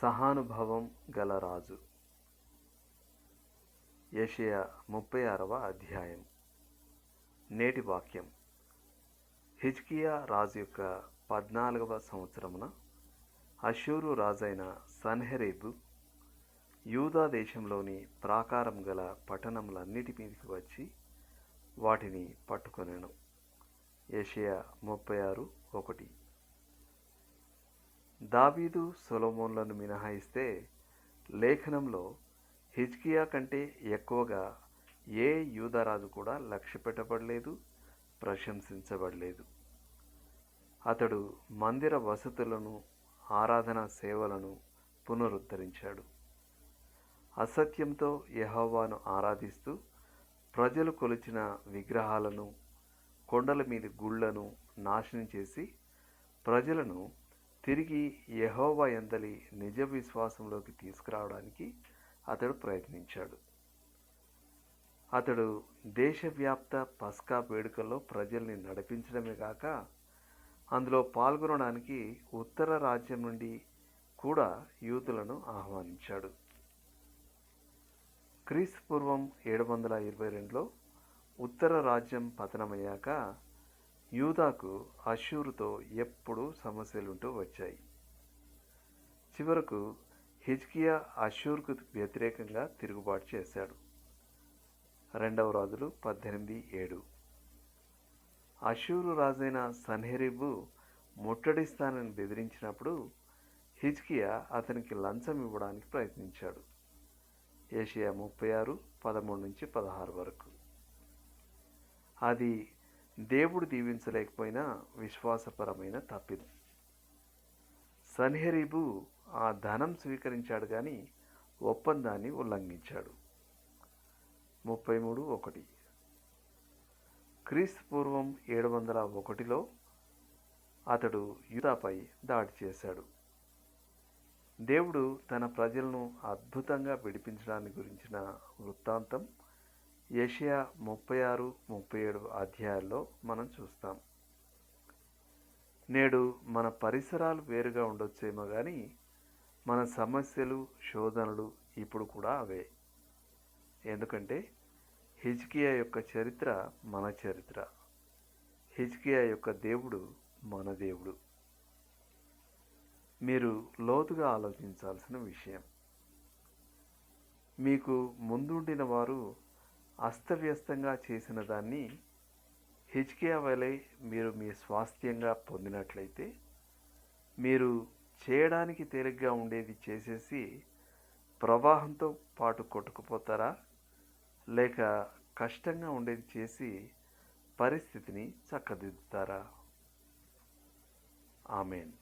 సహానుభవం గల రాజు. ఏషియా ముప్పై ఆరవ అధ్యాయం. నేటి వాక్యం. హిజ్కియా రాజు యొక్క పద్నాలుగవ సంవత్సరమున అషూరు రాజైన సన్హెరేబు యూదా దేశంలోని ప్రాకారం గల పట్టణములన్నిటి మీదకి వచ్చి వాటిని పట్టుకొనెను. ఏషియా ముప్పై ఆరు ఒకటి. దావీదు సొలమోన్లను మినహాయిస్తే లేఖనంలో హిజ్కియా కంటే ఎక్కువగా ఏ యూదరాజు కూడా లక్ష్య పెట్టబడలేదు ప్రశంసించబడలేదు. అతడు మందిర వసతులను ఆరాధనా సేవలను పునరుద్ధరించాడు. అసత్యంతో యహోవాను ఆరాధిస్తూ ప్రజలు కొలిచిన విగ్రహాలను కొండల మీద గుళ్ళను నాశనం చేసి ప్రజలను తిరిగి యహోవా ఎందలి నిజ విశ్వాసంలోకి తీసుకురావడానికి అతడు ప్రయత్నించాడు. అతడు దేశవ్యాప్త పస్కా వేడుకల్లో ప్రజల్ని నడిపించడమే కాక అందులో పాల్గొనడానికి ఉత్తర రాజ్యం నుండి కూడా యూతులను ఆహ్వానించాడు. క్రీస్తు పూర్వం ఏడు వందల ఇరవై రెండులో ఉత్తర రాజ్యం పతనమయ్యాక యూదాకు అషూరుతో ఎప్పుడూ సమస్యలుంటూ వచ్చాయి. చివరకు హిజ్కియా అషూర్కు వ్యతిరేకంగా తిరుగుబాటు చేశాడు. రెండవ రాజులు పద్దెనిమిది ఏడు. అషూరు రాజైన సన్హెరిబు ముట్టడిస్తానని బెదిరించినప్పుడు హిజ్కియా అతనికి లంచం ఇవ్వడానికి ప్రయత్నించాడు. ఏషియా ముప్పై ఆరు పదమూడు నుంచి పదహారు వరకు. అది దేవుడు దీవించలేకపోయినా విశ్వాసపరమైన తప్పిదం. సన్హెరీబు ఆ ధనం స్వీకరించాడు కానీ ఒప్పందాన్ని ఉల్లంఘించాడు. ముప్పై మూడు ఒకటి. క్రీస్తు పూర్వం ఏడు వందల ఒకటిలో అతడు యూదాపై దాడి చేశాడు. దేవుడు తన ప్రజలను అద్భుతంగా విడిపించడాన్ని గురించిన వృత్తాంతం ఏషియా ముప్పై ఆరు ముప్పై ఏడు అధ్యాయాల్లో మనం చూస్తాం. నేడు మన పరిసరాలు వేరుగా ఉండొచ్చేమో కానీ మన సమస్యలు శోధనలు ఇప్పుడు కూడా అవే. ఎందుకంటే హిజ్కియా యొక్క చరిత్ర మన చరిత్ర. హిజ్కియా యొక్క దేవుడు మన దేవుడు. మీరు లోతుగా ఆలోచించాల్సిన విషయం. మీకు ముందుండిన వారు అస్తవ్యస్తంగా చేసిన దాన్ని హెచ్కే వలె మీరు మీ స్వాస్థ్యంగా పొందినట్లయితే మీరు చేయడానికి తేలిగ్గా ఉండేది చేసేసి ప్రవాహంతో పాటు కొట్టుకుపోతారా? లేక కష్టంగా ఉండేది చేసి పరిస్థితిని చక్కదిద్దుతారా? ఆమెన్.